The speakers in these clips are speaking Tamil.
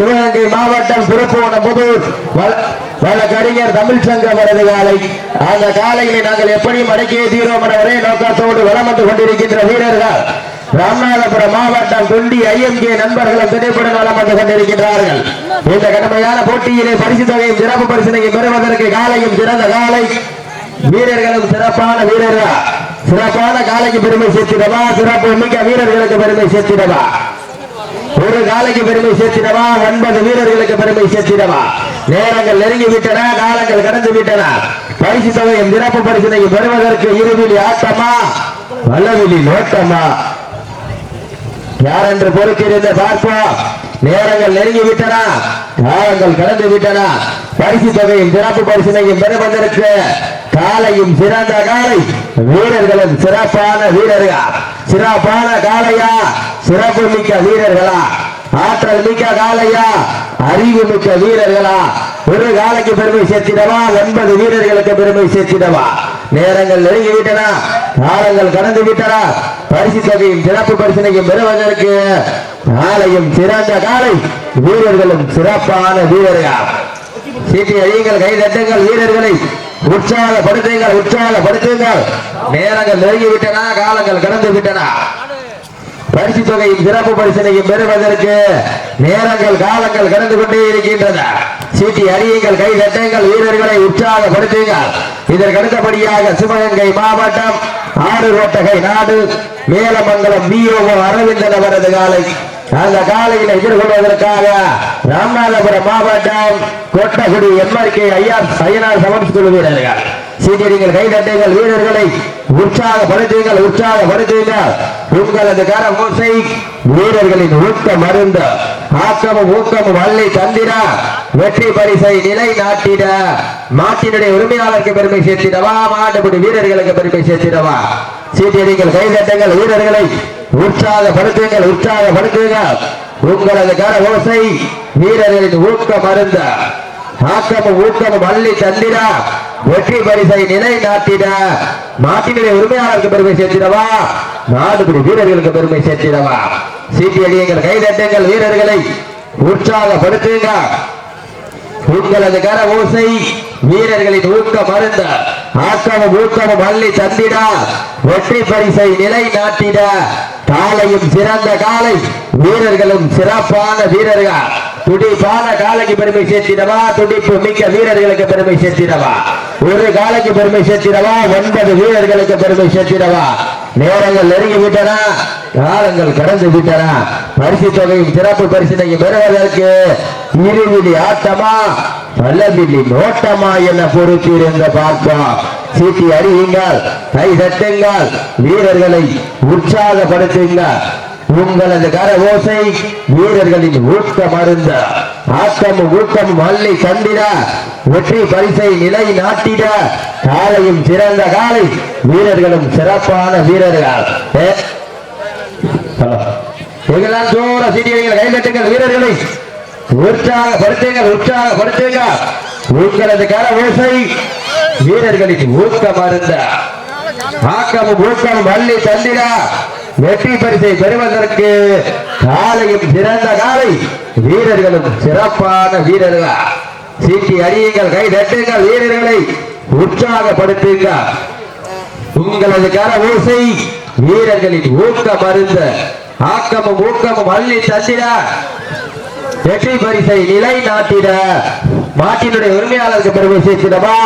சிவகங்கை மாவட்டம் திருப்போணமுதூர் வ- வழக்கறிஞர் தமிழ்ச்சங்கம் வரது காலை. அந்த காலையிலே நாங்கள் எப்படி அடக்கிய தீரோம் என ஒரே நோக்கத்தோடு வளம் வந்து கொண்டிருக்கின்ற வீரர்கள் ராமநாதபுரம் மாவட்டம் குண்டி ஐஎம்கே நண்பர்களும் திரைப்பட நலம் வந்து கொண்டிருக்கின்றார்கள். இந்த கடுமையான போட்டியிலே பரிசு தொகையும் சிறப்பு பரிசனையும் பெறுவதற்கு காலையும் சிறந்த காலை. வீரர்களும் சிறப்பான வீரர்கள். சிறப்பான காலைக்கு பெருமை சேர்த்திடவா? சிறப்பு மிக்க வீரர்களுக்கு பெருமை சேர்த்திடவா? ஒரு காலைக்கு பெருமை சேர்த்திடவா? ஒன்பது வீரர்களுக்கு பெருமை சேர்த்திடவா? நேரங்கள் நெருங்கி விட்டன காலங்கள் கடந்து விட்டன. பரிசு தொகையும் சிறப்பு பரிசினையும் பெறுவதற்கு இருவிழி ஆட்டமா? வல்லவிழி நோட்டமா? யார் என்று பொறுத்திருந்து பார்ப்போம். நேரங்கள் நெருங்கி விட்டன காலங்கள் கடந்து விட்டன. பரிசு தொகையும் சிறப்பு பரிசினையும் பெறுவதற்கு காலையும் சிறந்த காலை. வீரர்களும் சிறப்பான வீரர்கள். சிறப்பான காலையா? சிறப்பு மிக்க வீரர்களா? ஆற்றல் மிக்க காலையா அறிவு மிக்க வீரர்களா? ஒரு காலைக்கு பெருமை சேர்த்திடவா? ஒன்பது வீரர்களுக்கு பெருமை சேர்த்திடவா? நேரங்கள் நெருங்கி விட்டன காலங்கள் கடந்து விட்டன. பரிசு தொகையும் சிறப்பு பரிசனையும் பெறுவதற்கு காலையும் சிறந்த காலை வீரர்களும் சிறப்பான வீரர்கள். சீட்டி அழியுங்கள் கை தட்டுங்கள் வீரர்களை. உற்சாகப்படுத்துங்கள் உற்சாகப்படுத்துங்கள். நேரங்கள் நெருங்கி விட்டன காலங்கள் கடந்து விட்டன. பரிசு தொகையும் சிறப்பு பரிசனையும் பெறுவதற்கு நேரங்கள் காலங்கள் கடந்து கொண்டே இருக்கின்றன. சீட்டி அறியுங்கள் கை தட்டுங்கள் வீரர்களை உற்சாகப்படுத்துங்கள். இதற்கு அடுத்தபடியாக சிவகங்கை மாவட்டம் ஆறு ரோட்டகை நாடு மேலமங்கலம் பிஓஓ அரவிந்தன் அவரது காலை. அந்த காலையில் எதிர்கொள்வதற்காக ராமநாதபுரம் மாவட்டம் கொட்டகுடி எம்ஆர்கே ஐயா ஐயனார் சமன்ஸ் குழு வீரர்கள் சீட்டியடிங்கள் கைதட்டுங்கள் வீரர்களை உற்சாகப்படுத்துங்கள் உற்சாகப்படுத்துங்கள். உங்களது கர ஓசை வீரர்களின் ஊக்க மருந்து. ஆக்கமும் ஊக்கமும் வள்ளி தந்திர வெற்றி பரிசை நிலை நாட்டிட. மாட்டினுடைய உரிமையாளருக்கு பெருமை சேர்த்திடவா? மாட்டுப்படி வீரர்களுக்கு பெருமை சேர்த்திடவா? சீட்டியடிங்கள் கைதட்டங்கள் வீரர்களை. உற்சாகப்படுத்துங்கள் உற்சாகப்படுத்துங்கள் உங்களது கர ஓசை வீரர்களின் ஊக்க மருந்து. ஆக்கமும் ஊக்கமும் வள்ளி தந்திட. வெற்றி பரிசை நிலை நாட்டிட. நாட்டினுடைய உரிமையாளருக்கு பெருமை சேர்த்திடவா? நாடுபடி வீரர்களுக்கு பெருமை சேர்த்திடவா? சீட்டி அடியுங்கள் கைதட்டுங்கள் வீரர்களை. உற்சாகப்படுத்துங்க. உங்களது கர ஓசை வீரர்களின் ஊக்க மருந்த. ஆக்கமும் ஊக்கமும் அள்ளி தந்திட. வெற்றி பரிசை நிலை நாட்டிட காலையும் சிறந்த காலை. வீரர்களும் சிறப்பான வீரர்கள். துடிப்பான காலைக்கு பெருமை சேர்த்திடவா? துடிப்பு மிக்க வீரர்களுக்கு பெருமை சேர்த்திடவா? ஒரு காலைக்கு பெருமை சேர்த்திடவா? ஒன்பது வீரர்களுக்கு பெருமை சேர்த்திடவா? நேரங்கள் நெருங்கி விட்டன காலங்கள் கடந்து விட்டன. பரிசு தொகையும் சிறப்பு பரிசினையும் பெறுவதற்கு இருவிழி ஆட்டமா பல்லவிழி நோட்டமா என பொறுத்திருந்த பார்ப்போம். சீட்டி அறியுங்கள் கை தட்டுங்கள் வீரர்களை உற்சாகப்படுத்துங்கள். உங்களது கர ஓசை வீரர்களின் ஊக்க மருந்த. ஆக்கம் ஊக்கம் அள்ளி தந்திட வெற்றி பரிசை நிலை நாட்டிட. காலையும் சிறந்த காலை வீரர்களும் சிறப்பான வீரர்கள். எங்கெல்லாம் தூர சீட்டிகள் கைதட்டுங்கள் வீரர்களை? உற்சாகப்படுத்துங்கள் உற்சாகப்படுத்துங்கள். உங்களது கர ஓசை வீரர்களின் ஊக்க மருந்த. ஆக்கமும் ஊக்கம் வள்ளி தந்திட. வெற்றி பரிசை பெறுவதற்கு காலையும் சிறந்த காலை. வீரர்களும் சிறப்பான வீரர்கள். சீட்டி அறியுங்கள் கை தட்டுங்கள் வீரர்களை உற்சாகப்படுத்துங்கள் உங்களது கர ஓசை வீரர்களின் ஊக்க மருந்த ஆக்கமும் ஊக்கமும் அள்ளி தந்திட. வெற்றி பரிசை நிலை நாட்டிட. மாட்டினுடைய உரிமையாளருக்கு பெருமை சேர்த்திடவா?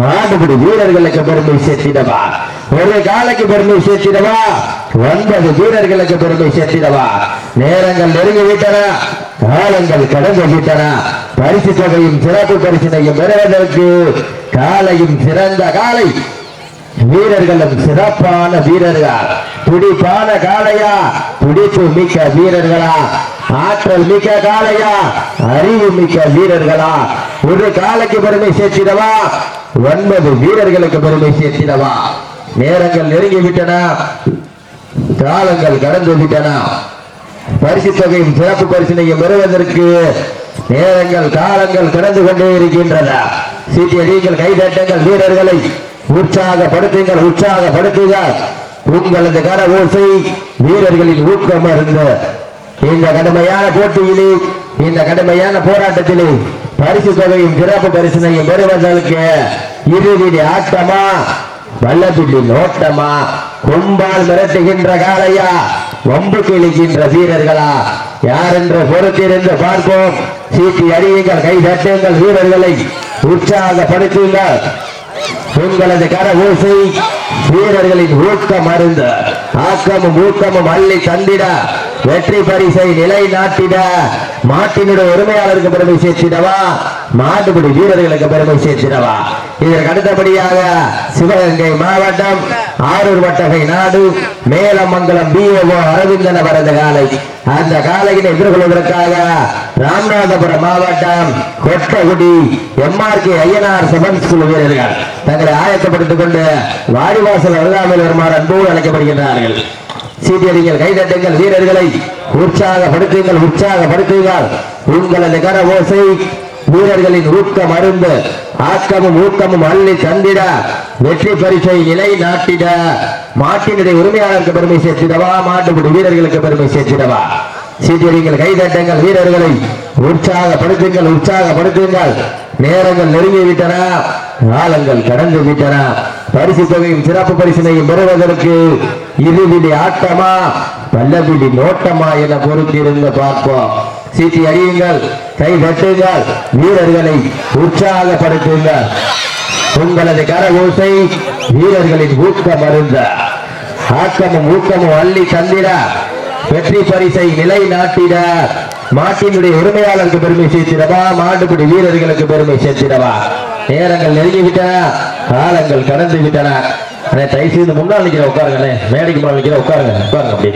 மாட்டுப்படி வீரர்களுக்கு பெருமை சேர்த்திடவா? ஒரு காலைக்கு பெருமை சேர்த்திடவா? ஒன்பது வீரர்களுக்கு பெருமை சேர்த்திடவா நேரங்கள் நெருங்கி விட்டன காலங்கள் கடந்து விட்டன பரிசு தொகையும் சிறப்பு பரிசினையும் பெறுவதற்கு காலையும் சிறந்த காலை. வீரர்களும் சிறப்பான வீரர்கள். துடிப்பான காளையா. துடிப்பு மிக்க வீரர்களா. ஆற்றல் மிக்க காளையா. அறிவு மிக்க வீரர்களா. ஒரு காலைக்கு பெருமை சேர்த்திடவா ஒன்பது வீரர்களுக்கு பெருமை சேர்த்திடவா நேரங்கள் நெருங்கி விட்டன காலங்கள் கடந்து விட்டன. பரிசு தொகையும் சிறப்பு பரிசினையும் பெறுவதற்கு நேரங்கள் காலங்கள் கடந்து கொண்டே இருக்கின்றன. சீட்டி கைதட்டங்கள் வீரர்களை உற்சாகப்படுத்துங்கள் உற்சாகப்படுத்துங்கள் உங்களது கர ஓசை வீரர்களின் ஊக்கம் இருந்த இந்த கடுமையான போட்டியிலே இந்த கடுமையான போராட்டத்திலே பரிசு தொகையும் சிறப்பு பரிசனையும் பெறுவதற்கு இறுதி ஆட்டமா? வல்லபிள்ளி நோட்டமா? கும்பால் மிரட்டுகின்ற காலையா வம்பு கிழிக்கின்ற வீரர்களா? யார் என்று பொறுத்திருந்து பார்ப்போம். சீட்டி அடியுங்கள் கை தட்டுங்கள் வீரர்களை. உற்சாகப்படுத்துங்கள். உங்களது கர ஊசை வீரர்களின் ஊக்கம் மருந்து ஆக்கமும் ஊக்கமும் அள்ளி தந்திட வெற்றி பரிசை நிலைநாட்டிட மாட்டினுடைய உரிமையாளருக்கு பெருமை சேர்த்திடவா மாட்டுப்படி வீரர்களுக்கு பெருமை சேர்த்திடவா. இதற்கு அடுத்தபடியாக சிவகங்கை மாவட்டம் ஆரூர் வட்டகை நாடு மேலமங்கலம் பிஓ அரவிந்தன அவரது காலை. அந்த காலையினை எதிர்கொள்வதற்காக ராமநாதபுரம் மாவட்டம் கொட்டகுடி எம்ஆர்கே ஐயனார் சிவன் ஸ்கூல் வீரர்கள். தங்களை ஆயத்தப்படுத்திக் கொண்டு வாடிவாசல் அருகாமையில் வருமாறு அன்போடு அழைக்கப்படுகின்றார்கள். சீட்டியடிங்கள் கைதட்டுங்கள் வீரர்களை. உற்சாகப்படுத்துங்கள் உற்சாகப்படுத்துங்கள். உங்களது கர ஓசை வீரர்களின் ஊக்கம் அருந்து ஆக்கமும் ஊக்கமும் அள்ளி தந்திட வெற்றி பரிசை நிலை நாட்டிட. மாட்டினுடைய உரிமையாளருக்கு பெருமை சேர்த்திடவா? மாட்டுப்பிடி வீரர்களுக்கு பெருமை சேர்த்திடவா? சீட்டியடிங்கள் கைதட்டங்கள் வீரர்களை உற்சாகப்படுத்துங்கள் உற்சாகப்படுத்துங்கள். நேரங்கள் நெருங்கி விட்டன காலங்கள் கடந்து விட்டன. பரிசு தொகையும் சிறப்பு பரிசினையும் பெறுவதற்கு இருவிழி ஆட்டமா பல்லவிடி நோட்டமா என பொறுத்திருந்து பார்ப்போம். சீட்டி அடியுங்கள். கை தட்டுங்கள் வீரர்களை உற்சாகப்படுத்துங்கள் உங்களது கர வீரர்களின் ஊக்கம் மருந்த. ஆக்கமும் ஊக்கமும் அள்ளி தந்திட. வெற்றி பரிசை நிலைநாட்டிட. மாட்டினுடைய உரிமையாளருக்கு பெருமை சேர்த்திடவா? மாட்டுப்பிடி வீரர்களுக்கு பெருமை சேர்த்திடவா? நேரங்கள் நெருங்கிவிட்டன காலங்கள் கடந்து விட்டன அண்ணே, தயவு செய்து முன்னால் நிற்கிற உட்காருங்க மேடைக்கு முன்னால் நிற்கிற உட்காருங்க. உட்காருங்க அப்படி.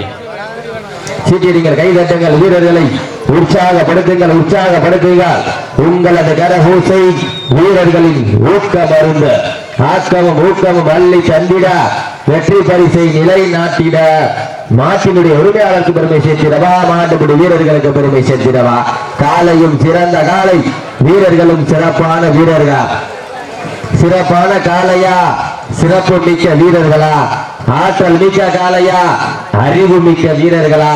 சீட்டிடுங்கள் கை தட்டுங்கள். வீரர்களை உற்சாகப்படுத்துங்கள் உற்சாகப்படுத்துங்கள். உங்களது கரகூசை வீரர்களின் ஊக்க மருந்து ஆக்கமும் ஊக்கமும் அள்ளி தந்திட வெற்றி பரிசை நிலை நாட்டிட மாட்டினுடைய உரிமையாளருக்கு பெருமை சேர்த்திடவா? மாட்டுப்படி வீரர்களுக்கு பெருமை சேர்த்திடவா? காலையும் சிறந்த காலை வீரர்களும் சிறப்பான வீரர்கள்? சிறப்பான காளையா சிறப்பு மிக்க வீரர்களா? ஆற்றல் மிக்க காளையா அறிவு மிக்க வீரர்களா?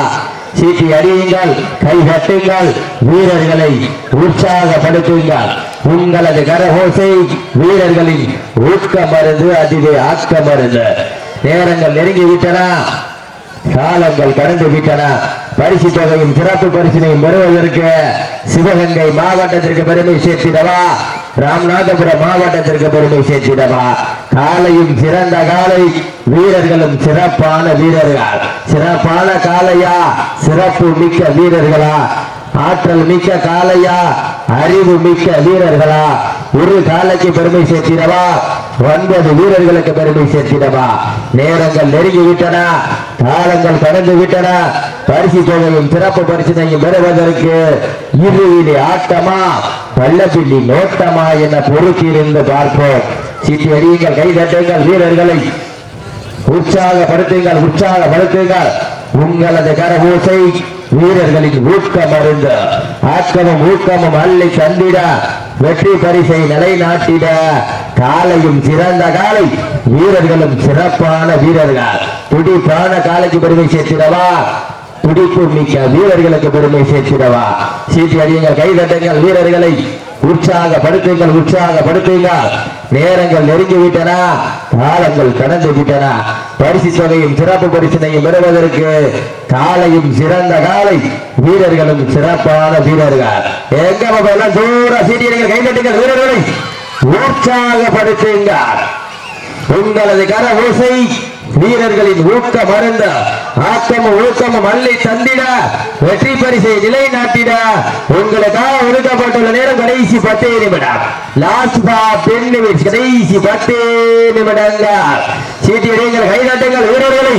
சீட்டி அறியுங்கள் கை கட்டுங்கள் வீரர்களை உற்சாகப்படுத்துங்கள். உங்களது கரகோசை வீரர்களின் ஊக்க மருந்து அதிவே ஆக்க மருந்து. நேரங்கள் நெருங்கி விட்டன காலங்கள் கடந்து விட்டன பரிசு தொகையும் சிறப்பு பரிசினையும் பெறுவதற்கு சிவகங்கை மாவட்டத்திற்கு பெருமை சேர்த்திடவா? ராமநாதபுரம் மாவட்டத்திற்கு பெருமை சேர்த்திடவா? காலையும் சிறந்த காலை வீரர்களும் சிறப்பான வீரர்கள்? சிறப்பான காலையா? சிறப்பு மிக்க வீரர்களா? ஆற்றல் மிக்க காலையா? அறிவு மிக்க வீரர்களா? ஒரு காலைக்கு பெருமை சேர்த்திடவா? ஒன்பது வீரர்களுக்கு பெருமை சேர்த்திடவா? நேரங்கள் நெருங்கி விட்டன காலங்கள் கடந்து விட்டன பரிசு தொகையும் சிறப்பு பரிசினையும் பெறுவதற்கு இறுதியிலே ஆட்டமா? பள்ளப்பிள்ளி நோட்டமா என பொறுத்திருந்து பார்ப்போம். சீட்டி அறியுங்கள் கை தட்டுங்கள் வீரர்களை. உற்சாகப்படுத்துங்கள் உற்சாகப்படுத்துங்கள். உங்களது கரபூசை வீரர்களின் ஊக்கம் அருந்த ஆக்கமும் ஊக்கமும் அள்ளி தந்திட வெற்றி பரிசை நிலைநாட்டிட காலையும் சிறந்த காலை வீரர்களும் சிறப்பான வீரர்கள். துடிப்பான காலைக்கு பெருமை சேர்த்திடவா? துடிப்பு மிக்க வீரர்களுக்கு பெருமை சேர்த்திடவா? சீட்டி அடியுங்கள் கை உற்சாக வீரர்களை உற்சாக உற்சாகப்படுத்துங்கள் நேரங்கள் நெருங்கி விட்டன காலங்கள் கடந்து விட்டன பரிசு தொகையும் சிறப்பு பரிசினையும் பெறுவதற்கு காலையும் சிறந்த காலை. வீரர்களும் சிறப்பான வீரர்கள். எங்க பாப்பா எல்லாம் ஜோரா சீட்டியடிகள் கைதட்டுங்கள் வீரர்களை. உற்சாகப்படுத்துங்கள். உங்களது கர ஓசை வீரர்களின் ஊக்க மருந்த ஆக்கமும் ஊக்கமும் அள்ளி தந்திட வெற்றி பரிசை நிலைநாட்டிட உங்களுக்காக ஒதுக்கப்பட்டுள்ள நேரம் கடைசி பத்தே நிமிடம். லாஸ்ட் டென் நிமிட்ஸ் கடைசி பத்தே நிமிடங்கள் சீட்டியடிங்கள் கைதட்டுங்கள் வீரர்களை.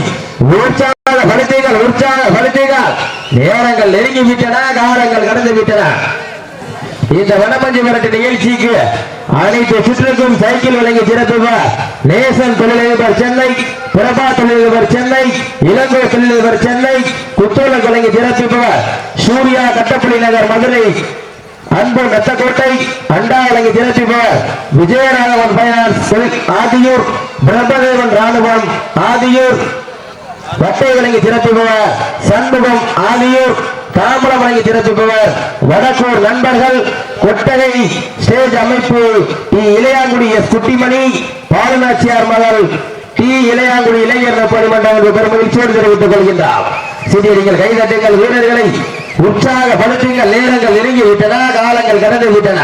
உற்சாகப்படுத்துங்கள் உற்சாகப்படுத்துங்கள் நேரங்கள் நெருங்கி விட்டன காலங்கள் கடந்து விட்டன இந்த வடமஞ்சு மிரட்டு நிகழ்ச்சிக்கு அனைத்து சுற்றுக்கும் சைக்கிள் வழங்கி சிறப்பு நேசன் தொழிலதிபர் சென்னை பிரபா தொழிலதிபர் சென்னை இளங்கோ தொழிலதிபர் சென்னை குத்தோலம் கலைஞர் சிறப்பிப்பவர் சூர்யா கட்டப்பள்ளி நகர் மதுரை அன்பு நத்தக்கோட்டை அண்டா வழங்கி சிறப்பிப்பவர் விஜயராகவன் பைனான்ஸ் ஆதியூர் பிரம்மதேவன் ராணுவம் ஆதியூர் வட்டை வழங்கி சிறப்பிப்பவர் சண்முகம் ஆதியூர் தாம்பரம் வழங்கி சிறப்பிப்பவர் வடக்கூர் நண்பர்கள் கொட்டகை ஸ்டேஜ் அமைப்பு இளையாங்குடி எஸ். குட்டிமணி பாலநாச்சியார் மகள் டி இளையாங்குடி இளைஞர் நற்பணி பெருமகிழ்ச்சியோடு தெரிவித்துக் கொள்கின்றார். சிறியர்கள் கைதட்டுங்கள் வீரர்களை உற்சாகப்படுத்துங்கள் நேரங்கள் நெருங்கி விட்டன காலங்கள் கடந்து விட்டன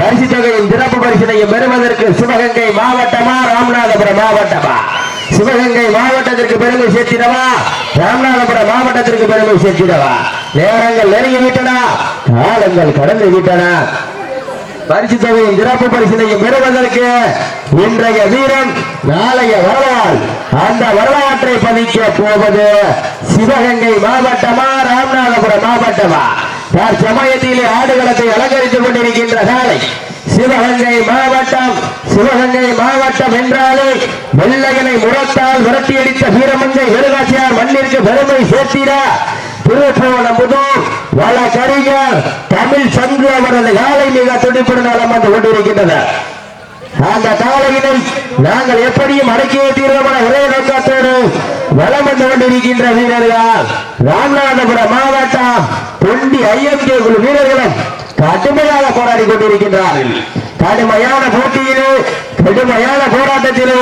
பரிசு தொகையின் சிறப்பு பரிசினையும் பெறுவதற்கு சிவகங்கை மாவட்டமா ராமநாதபுரம் மாவட்டமா? சிவகங்கை மாவட்டத்திற்கு பெருமை சேர்த்திடவா? ராமநாதபுரம் மாவட்டத்திற்கு பெருமை சேர்த்திடவா? நேரங்கள் நெருங்கி விட்டன காலங்கள் கடந்து விட்டன பரிசு தொகையின் சிறப்பு பரிசினையும் பெறுவதற்கு இன்றைய வீரன் நாளைய வரலாறு. அந்த வரலாற்றை பதிக்க போவது சிவகங்கை மாவட்டமா ராமநாதபுரம் மாவட்டமா? சமயத்திலே ஆடுகளத்தை அலங்கரித்துக் கொண்டிருக்கின்ற சாலை? சிவகங்கை மாவட்டம் சிவகங்கை மாவட்டம் என்றாலே வெள்ளையனை முரத்தால் விரட்டியடித்த வீரமங்கை வெறுகாட்சியார் மண்ணிற்கு பெருமை சேர்த்திட. திருப்போணமுதூர் வழக்கறிஞர் தமிழ் சங்கு அவரது காலை மிக துடிப்புடன் வளம் வந்து கொண்டிருக்கின்றனர் அந்த காலையினை நாங்கள் எப்படியும் அடக்கிய தீர்மான ஒரே நோக்கத்தோடு வளம் வந்து கொண்டிருக்கின்ற வீரர்கள் ராமநாதபுரம் மாவட்டம் தொண்டி ஐஎம்கே குழு வீரர்களும் கடுமையாக போராடி கொண்டிருக்கின்றார்கள். கடுமையான போட்டியிலே கடுமையான போராட்டத்திலே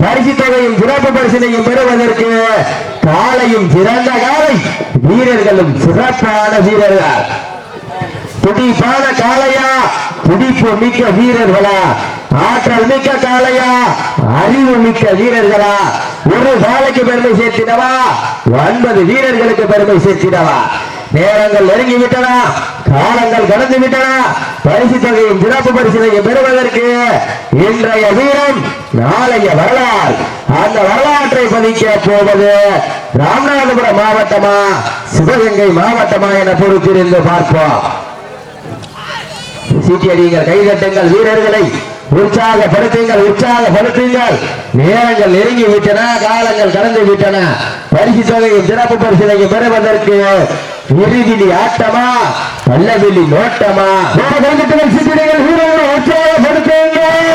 பரிசு தொகையும் சிறப்பு பரிசினையும் பெறுவதற்கு காலையும் சிறந்த காலை வீரர்களும் சிறப்பான வீரர்கள் துடிப்பான காளையா துடிப்பு மிக்க வீரர்களா ஆற்றல் மிக்க காளையா அறிவு மிக்க வீரர்களா. ஒரு காலைக்கு பெருமை சேர்த்திடவா? ஒன்பது வீரர்களுக்கு பெருமை சேர்த்திடவா? நேரங்கள் நெருங்கி விட்டன காலங்கள் கடந்து விட்டன பரிசு தொகையும் சிறப்பு பரிசினையும் பெறுவதற்கு இன்றைய வீரம் நாளைய வரலாறு. அந்த வரலாற்றை பதிக்க போவது ராமநாதபுரம் மாவட்டமா சிவகங்கை மாவட்டமா என பொறுத்திருந்து பார்ப்போம். சீட்டியடிங்கள் கைதட்டுங்கள் வீரர்களை உற்சாகப்படுத்துங்கள் உற்சாகப்படுத்துங்கள். நேரங்கள் நெருங்கி விட்டன காலங்கள் கடந்து விட்டன பரிசு தொகையும் சிறப்பு பரிசுகளையும் பெறுவதற்கு இறுதிலி ஆட்டமா பல்லவிலி நோட்டமா? கைதட்டுங்கள் சீட்டியடிகள் வீரர்களை உற்சாகப்படுத்துங்கள்.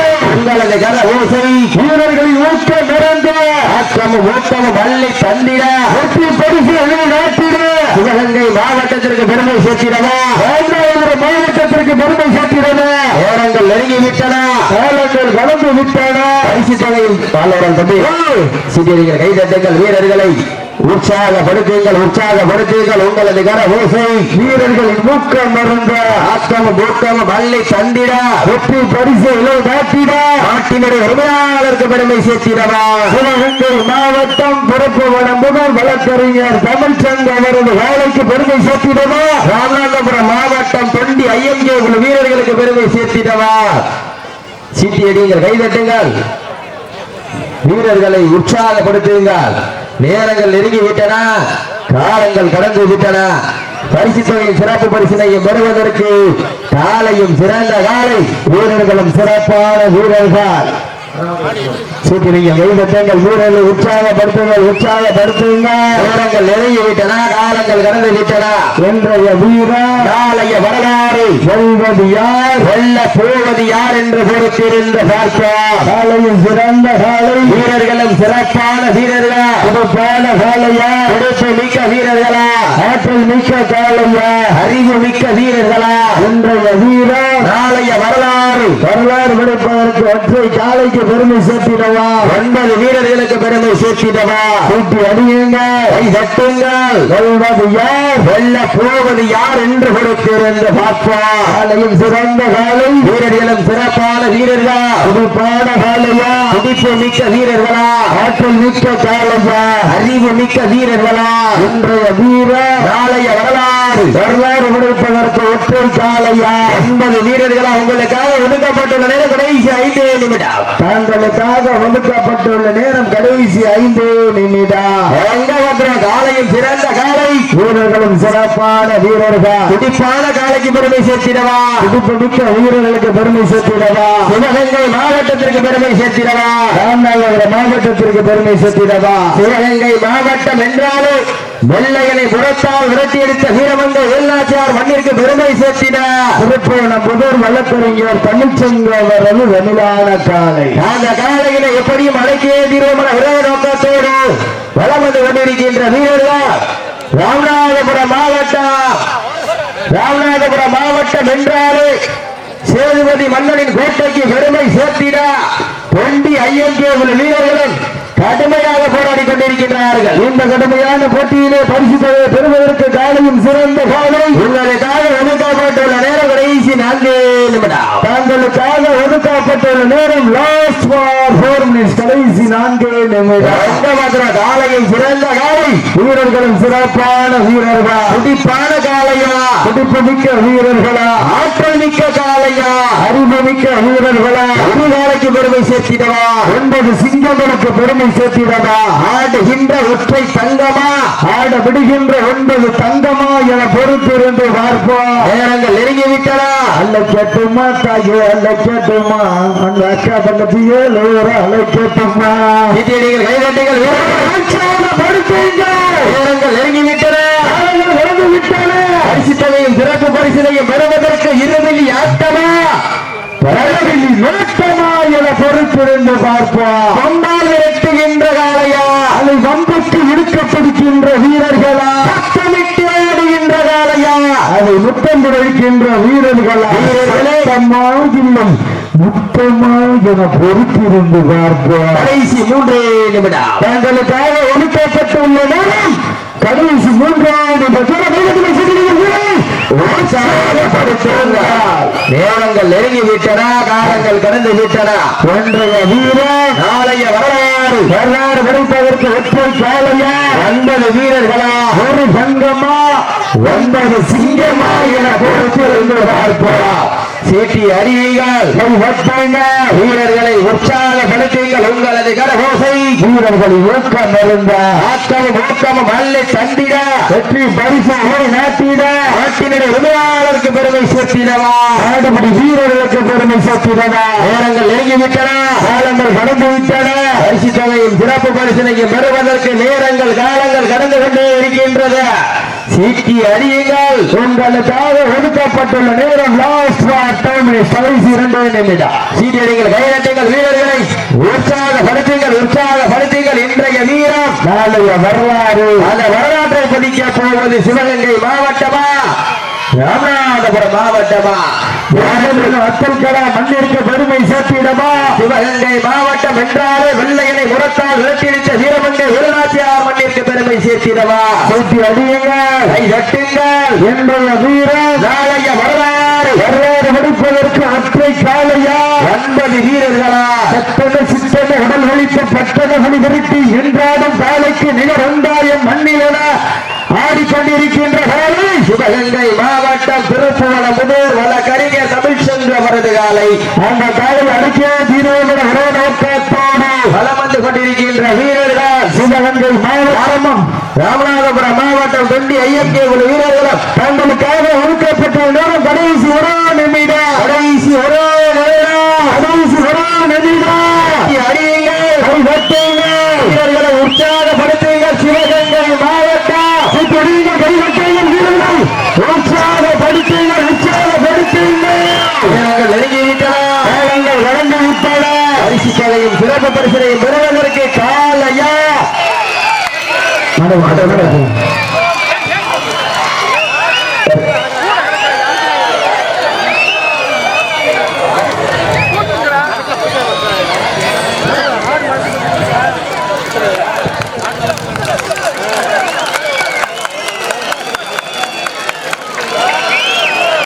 வீரர்களின் ஊக்கம் நிறைந்த ஆக்கமும் ஊக்கமும் வள்ளி தந்திர. வெற்றி பரிசு நாட்டிட. சிவகங்கை மாவட்டத்திற்கு பெருமை சேர்த்திடவா? மாவட்டத்திற்கு பெருமை சேர்த்திடவா? நேரங்கள் நெருங்கி விட்டன காலங்கள் கலந்து விட்டன. பரிசு தொகையில் பாலவரம் தம்பி சிறியர்கள் கைதட்டுங்கள் வீரர்களை. உற்சாகப்படுத்துங்கள் உற்சாகப்படுத்துங்கள். உங்களது கர ஓசை. வீரர்களின் ஊக்கம் மருந்த ஆக்கமும் ஊக்கமும் வள்ளி தந்திட. வெற்றி பரிசு இலை காட்டிட. நாட்டினுடைய உரிமையாளருக்கு பெருமை சேர்த்திடவா. சிவகங்கை மாவட்டம் பிறப்பு வனம் வழக்கறிஞர் தமிழ் சங்க அவரது வேலைக்கு பெருமை சேர்த்திடவா. ராமநாதபுரம் மாவட்டம் தொண்டி ஐஎம்கே உள்ள வீரர்களுக்கு பெருமை சேர்த்திடவா. சீட்டியடிங்கள் கைதட்டுங்கள் வீரர்களை உற்சாகப்படுத்துங்கள். நேரங்கள் நெருங்கி விட்டன காலங்கள் கடந்து விட்டன பரிசு தொகையின் சிறப்பு பரிசினையும் பெறுவதற்கு காலையும் சிறந்த காலை வீரர்களும் சிறப்பான வீரர்கள். சூட்டினீங்க கைதட்டங்கள் வீரர்களை உற்சாகப்படுத்துங்கள் உற்சாகப்படுத்துங்கள். நேரங்கள் நெருங்கி விட்டன காலங்கள் கடந்து விட்டன இன்றைய வீரர் நாளைய வரலாறு. வெல்வது யார்? வெல்ல போவது யார் என்று பொறுத்திருந்து பார்ப்போம். காலையும் சிறந்த காலை. வீரர்களும் சிறப்பான வீரர்களா? சிறப்பான காலையா? உடுப்பு மிக்க வீரர்களா? ஆற்றல் மிக்க காலையா? அறிவு மிக்க வீரர்களா? இன்றைய வீரர் நாளைய வரலாறு வரலாறு படைப்பதற்கு ஒற்றை காலைக்கு பெருமை சேர்த்திடவா? ஒன்பது வீரர்களுக்கு பெருமை சேர்த்திடவா? கூட்டி அடியுங்க. கை தட்டுங்கள். வெல்வது யார்? வெல்ல போவது யார் என்று கொடுத்திருந்து பார்ப்போம். காலையும் சிறந்த காலை. வீரர்களும் சிறப்பான வீரர்களா? துடிப்பான காலையா? துடிப்பு மிக்க வீரர்களா? ஆற்றல் மிக்க காலையா? அறிவு மிக்க வீரர்களா? இன்றைய வீரர் நாளைய வரலாறு வரலாறு கொடுப்பதற்கு ஒற்றை காலையா? ஒன்பது வீரர்களா உங்களுக்காக ஒதுக்கப்பட்டுள்ள நேரம் கடைசி ஐந்து நிமிடம். தங்களுக்காக ஒதுக்கப்பட்டுள்ள நேரம் கடைசி ஐந்து நிமிடம். காலையும் சிறந்த காலை. வீரர்களும் சிறப்பான வீரர்கள். துடிப்பான காலைக்கு பெருமை சேர்த்திடவா? துடிப்பு மிக்க வீரர்களுக்கு பெருமை சேர்த்திடவா? சிவகங்கை மாவட்டத்திற்கு பெருமை சேர்த்திடவா? ராமநாதபுரம் மாவட்டத்திற்கு பெருமை சேர்த்திடவா? சிவகங்கை மாவட்டம் என்றாலும் வெள்ளையனை புறத்தால் விரட்டி எடுத்த வீரமங்க வேலாச்சார் மண்ணிற்கு பெருமை சேர்த்திட திருப்போண முதல் வழக்கறிஞர் தமிழ்ச்சங்க அவரது வெனிலான காலை. அந்த காலையில எப்படியும் அடக்கியே தீர்வமான ஒரே நோக்கத்தோடு வளம் வந்து கொண்டிருக்கின்ற வீரர்கள் ராமநாதபுரம் மாவட்டம். ராமநாதபுரம் மாவட்டம் என்றாலே சேதுபதி மன்னனின் கோட்டைக்கு பெருமை சேர்த்திட தொண்டி ஐஎம்கே வீரர்களும் கடுமையாக போராடி கொண்டிருக்கின்றார்கள். இந்த கடுமையான போட்டியிலே பரிசு தொகையை பெறுவதற்கு காலையும் சிறந்த காலை. உங்களுக்காக ஒதுக்கப்பட்டுள்ள நேரம் கடைசி நான்கு நிமிடம். தாங்களுக்காக ஒதுக்கப்பட்டுள்ள நேரம் லாஸ்ட் ஃபார் ஃபோர் மினிட்ஸ் கடைசி நான்கு நிமிடம். காலையும் சிறந்த காலை. வீரர்களும் சிறப்பான வீரர்களா? துடிப்பான காலையா? துடிப்பு மிக்க வீரர்களா? ஆற்றல் மிக்க காலையா? அறிவு மிக்க வீரர்களா? ஒரு காலைக்கு பெருமை சேர்த்திடவா? ஒன்பது சிங்கங்களுக்கு பெருமை சேர்த்திடவா ஆடுகின்ற ஒற்றை தங்கமா? ஆட விடுகின்ற ஒன்பது தங்கமா என பொறுத்திருந்து பார்ப்போம். நேரங்கள் நெருங்கி விட்டனா அல்ல கேட்டுமா தாயே அல்ல கேட்டுமா? அந்த அக்கா தங்கச்சி ஏழு அல்ல கேட்டுமா? இது நீங்கள் கைதட்டுகள் நேரங்கள் நெருங்கி விட்டன நெருங்கி விட்டன பரிசு தொகையும் சிறப்பு பரிசினையும் பெறுவதற்கு இருவில் ஆட்டமா பரவில்லி நோட்டமா என பொறுத்திருந்து பார்ப்போம். இழுக்கப்படுகின்ற வீரர்களா? சத்தமிட்டு ஆடுகின்ற காளையா அதை முத்தம் குறைக்கின்ற வீரர்களா? வீரர்களே. அம்மா இல்லை முத்தமா என பொறுத்திருந்து பார்ப்போம். கடைசி மூன்றே நிமிடம். தங்களுக்காக ஒழுக்கப்பட்டுள்ள நேரம் கடைசி மூன்றாவது நேரங்கள் நெருங்கி விட்டன காலங்கள் கடந்து விட்டன. ஒன்றைய வீரர். நாளைய வரலாறு. வரலாறு. படிப்பதற்கு ஒற்றை காலையா ஒன்பது வீரர்களா? ஒரு சங்கமா? ஒன்பது சிங்கமா என பொறுத்திருந்து பார்ப்போம்? சீட்டி அறிவீங்கள் வீரர்களை உற்சாகப்படுத்துங்கள் உங்களது கரகோசை. வீரர்களை ஊக்கம் இருந்த ஆக்கமும் ஊக்கமும் அள்ளி தந்திட. வெற்றி பரிசு ஓடி நாட்டிட. நாட்டினுடைய உரிமையாளருக்கு பெருமை சேர்த்திடவா? ஆடுபடி வீரர்களுக்கு பெருமை சேர்த்திடவா? நேரங்கள் நெருங்கி விட்டன காலங்கள் கடந்து விட்டன. பரிசு சபையின் சிறப்பு பரிசனைக்கு பெறுவதற்கு நேரங்கள் காலங்கள் கடந்து கொண்டே இருக்கின்றது. சீட்டி அறியுங்கள் உங்களுக்காக ஒதுக்கப்பட்டுள்ள நேரம் லாஸ்ட் டைம் கடைசி இரண்டு நிமிடம். சீட்டி அடிகள் கைநட்டுங்கள் வீரர்களை உற்சாகப்படுத்துங்கள் உற்சாகப்படுத்துங்கள். இன்றைய வீரம் நாளைய வரலாறு. அந்த வரலாற்றை பதிக்க போவது சிவகங்கை மாவட்டமா? ராமநாதபுரம் மாவட்டமா அத்தல் கடா மண்ணிற்கு பெருமை சேர்த்திடமா சிவகங்கை மாவட்டம் என்றாலே வெள்ளையனை முரத்தால் விரட்டியடித்த வீரமங்கை வீரநாச்சியார் மண்ணிற்கு பெருமை சேர்த்திடவா? சேர்த்தி அடியுங்கள் கை தட்டுங்கள் என்றுள்ள வீரர் நாளைய வரலாறு. வரலாறு முடிப்பதற்கு அற்றை காலையா? ஒன்பது வீரர்களா? சட்டன சித்தன உடல் வலித்த பட்டன பணி விரட்டி என்றாலும் காலைக்கு நிகர் ஒன்றாயம் மண்ணிலன ஆடிக்கொண்டிருக்கின்ற சிவகங்கை மாவட்டம் திருப்புவனம் முதல் வள கரிஞர் தமிழ் சென்ற வரது காலை. அந்த காலை அடிக்கே தீரோட நோக்கத்தோடு வளம் வந்து கொண்டிருக்கின்ற வீரர்கள். சிவகங்கை மாவட்டம் ராமநாதபுரம் மாவட்டம் தொண்டி ஐயக்கே உள்ள வீரர்களும். தங்களுக்காக ஒதுக்கப்பட்ட நேரம் கடைசி ஒரு நிமிடம். கடைசி ஒரு நிமிடம். பரிசனையும் பெறுவதற்கு காலையா